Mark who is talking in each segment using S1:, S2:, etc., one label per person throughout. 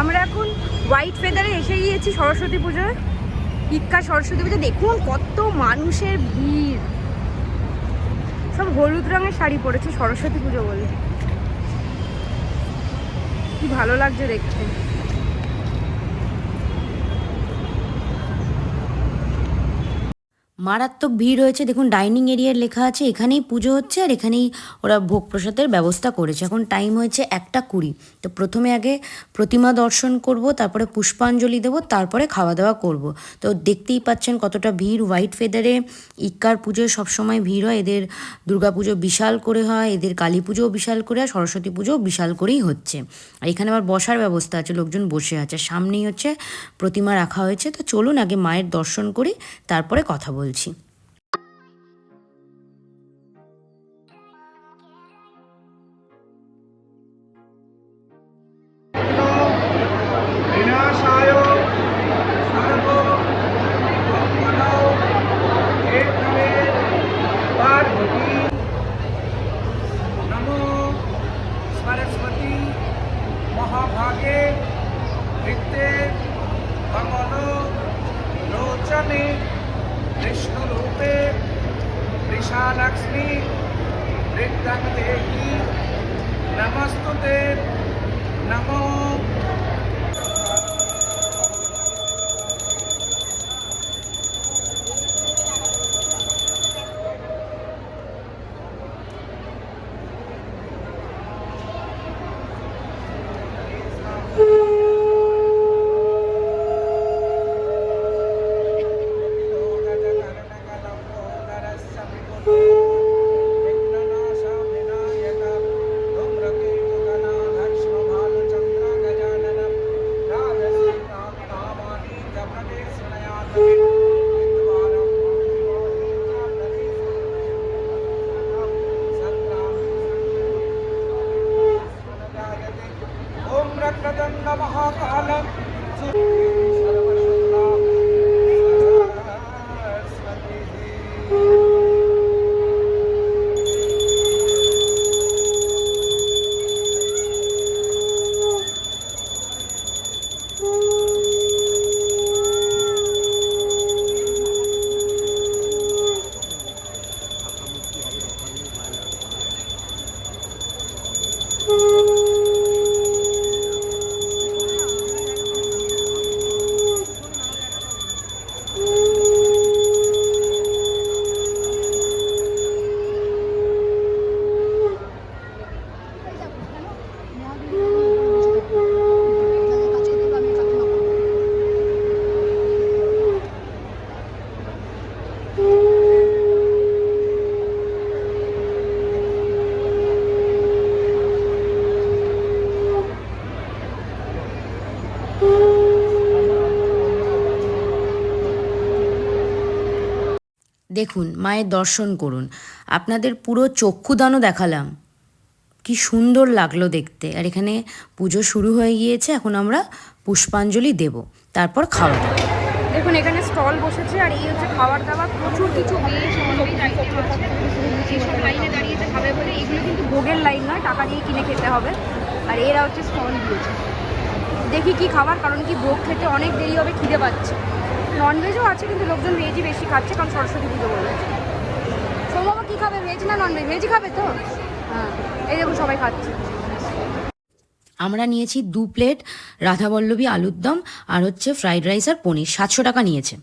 S1: আমরা এখন হোয়াইট ফেদারে এসে গিয়েছি সরস্বতী পুজোয়। ইক্কা সরস্বতী পুজো দেখুন কত মানুষের ভিড়। সব হলুদ রঙের শাড়ি পরেছে সরস্বতী পুজো বলে। কি ভালো লাগছে দেখতে।
S2: মারাত্মক ভিড় হয়েছে দেখুন, ডাইনিং এরিয়ার লেখা আছে, এখানেই পুজো হচ্ছে আর এখানেই ওরা ভোগ প্রসাদের ব্যবস্থা করেছে। এখন টাইম হয়েছে একটা কুড়ি। তো প্রথমে আগে প্রতিমা দর্শন করব, তারপরে পুষ্পাঞ্জলি দেব, তারপরে খাওয়া দাওয়া করব। তো দেখতেই পাচ্ছেন কতটা ভিড়। হোয়াইট ফেদারে ইক্কার পুজোয় সবসময় ভিড় হয়। এদের দুর্গা পুজো বিশাল করে হয়, এদের কালী পুজোও বিশাল করে হয়, সরস্বতী পুজোও বিশাল করেই হচ্ছে। আর এখানে আবার বসার ব্যবস্থা আছে, লোকজন বসে আছে। সামনেই হচ্ছে প্রতিমা রাখা হয়েছে। তো চলুন আগে মায়ের দর্শন করি, তারপরে কথা বলছি
S3: विष्णुरूपे वृषालक्ष्मी वृद्धं देही नमस्तुते नमो
S2: দেখুন, মায়ের দর্শন করুন। আপনাদের পুরো চক্ষুদানও দেখালাম। কি সুন্দর লাগল দেখতে। আর এখানে পুজো শুরু হয়ে গিয়েছে, এখন আমরা পুষ্পাঞ্জলি দেব। তারপর খাওয়া দাওয়া।
S1: দেখুন, এখানে স্টল বসেছে আর এই হচ্ছে খাবার দাবার। প্রচুর কিছু লাইনে দাঁড়িয়েছে খাবে বলে, এগুলো কিন্তু ভোগের লাইন নয়, টাকা দিয়ে কিনে খেতে হবে। আর এরা হচ্ছে স্টল দিয়েছে। দেখি কি খাবার, কারণ কি ভোগ খেতে অনেক দেরি হবে, খিদে পাচ্ছে। ননভেজও আছে কিন্তু লোকজন ভেজই বেশি খাচ্ছে কারণ সরস্বতী পুজো বলে সৌবাবা কী খাবে ভেজ না ননভেজ ভেজই খাবে তো? হ্যাঁ এই দেখুন সবাই খাচ্ছে।
S2: আমরা নিয়েছি দু প্লেট রাধাবল্লভী আলুর দম আর হচ্ছে ফ্রাইড রাইস আর পনির সাতশো টাকা নিয়েছে।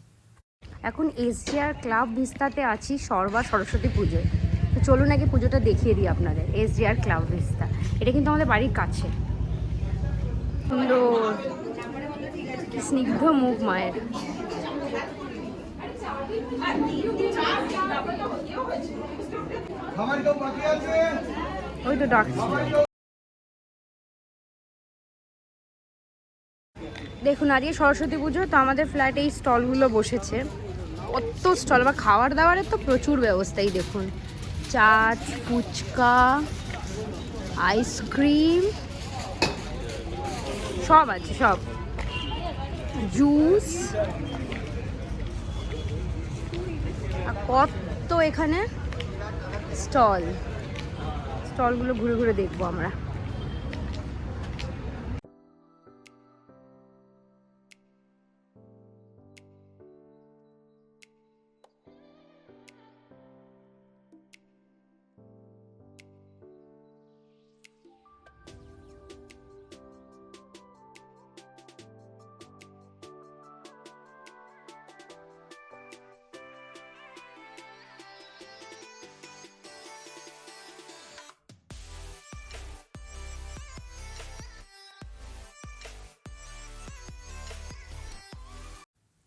S1: এখন এসজিআর ক্লাব ভিস্তাতে আছি সর্বা সরস্বতী পুজোয়। তো চলুন আগে পুজোটা দেখিয়ে দিই আপনাদের এসজিআর ক্লাব ভিস্তা। এটা কিন্তু আমাদের বাড়ির কাছে। সুন্দর স্নিগ্ধ মুখ মায়ের
S3: খাবার কেউ বাকি আছে
S1: ওই তো ডাকছে। দেখুন আজকে সরস্বতী পুজো তো আমাদের ফ্ল্যাটে এই স্টলগুলো বসেছে। কত স্টল বা খাওয়ার দাওয়ারের তো প্রচুর ব্যবস্থাই দেখুন। চাট ফুচকা আইসক্রিম সব আছে সব। জুস আর কত এখানে? স্টল। স্টলগুলো ঘুরে ঘুরে দেখব আমরা।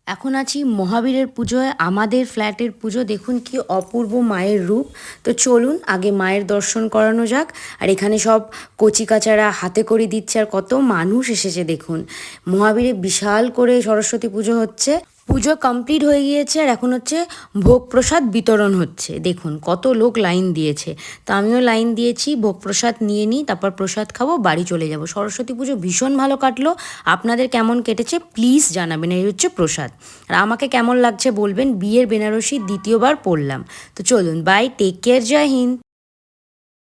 S2: এখন আছি মহাবীরের পুজোয়, আমাদের ফ্ল্যাটের পুজো। দেখুন কি অপূর্ব মায়ের রূপ। তো চলুন, আগে মায়ের দর্শন করানো যাক। আর এখানে সব কচি কাচারা হাতে করে দিচ্ছে আর কত মানুষ এসেছে দেখুন। মহাবীরে বিশাল করে সরস্বতী পুজো হচ্ছে। পুজো কমপ্লিট হয়ে গিয়েছে আর এখন হচ্ছে ভোগ প্রসাদ বিতরণ হচ্ছে। দেখুন, কত লোক লাইন দিয়েছে। তো আমিও লাইন দিয়েছি, ভোগ প্রসাদ নিয়ে নিই, তারপর প্রসাদ খাব, বাড়ি চলে যাব। সরস্বতী পুজো ভীষণ ভালো কাটলো। আপনাদের কেমন কেটেছে প্লিজ জানাবেন, এই হচ্ছে প্রসাদ। আর আমাকে কেমন লাগছে বলবেন, বিয়ের বেনারসি দ্বিতীয়বার পড়লাম তো চলুন bye take care Jai Hind.